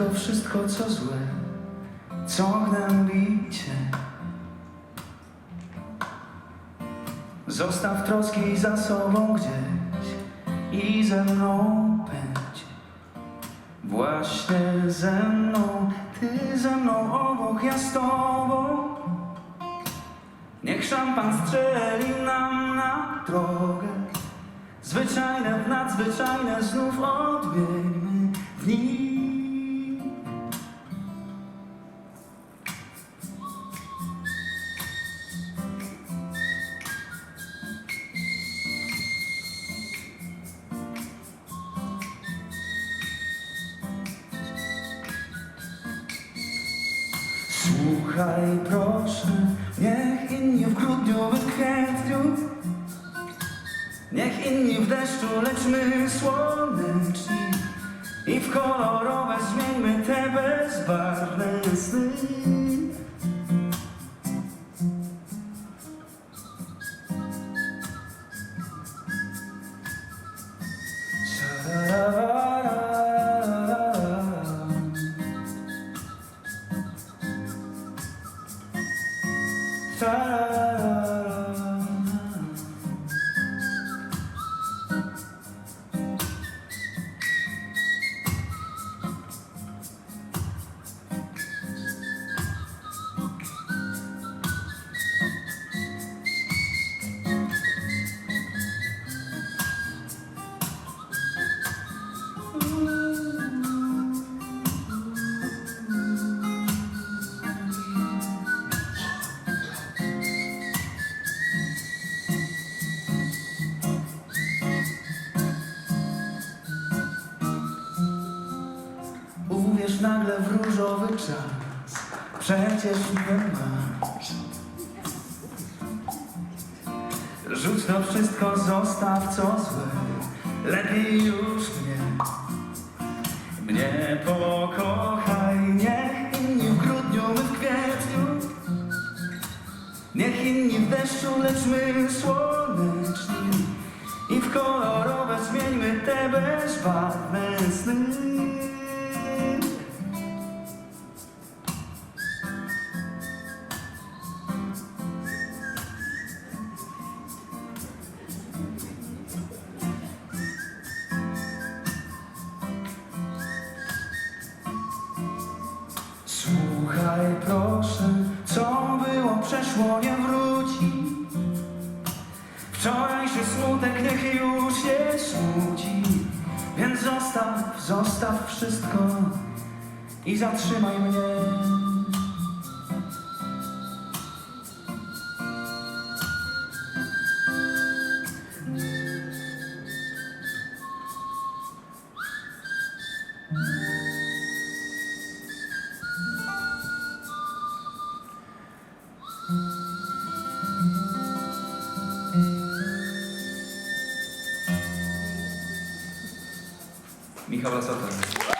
wszystko, wszystko co złe, co gnębi cię. Zostaw troski za sobą gdzieś i ze mną pędź. Właśnie ze mną, ty ze mną obok, ja z tobą. Niech szampan strzeli nam na drogę. Zwyczajne w nadzwyczajne znów odbiegnę w nim. Słuchaj proszę, niech inni w grudniu, w kwietniu. Niech inni w deszczu, lecz my słoneczni. I w kolorowe zmieńmy te bezbarwne sny time. Nagle w różowy czas, przecież nie masz. Rzuć to wszystko, zostaw co złe, lepiej już mnie. Mnie pokochaj, niech inni w grudniu, my w kwietniu. Niech inni w deszczu, lecz my słoneczni. I w kolorowe zmieńmy te bezbarwne sny. Słuchaj proszę, co było przeszło nie wróci. Wczorajszy smutek niech już nie smuci. Więc zostaw, zostaw wszystko i zatrzymaj mnie. Michała Sotana.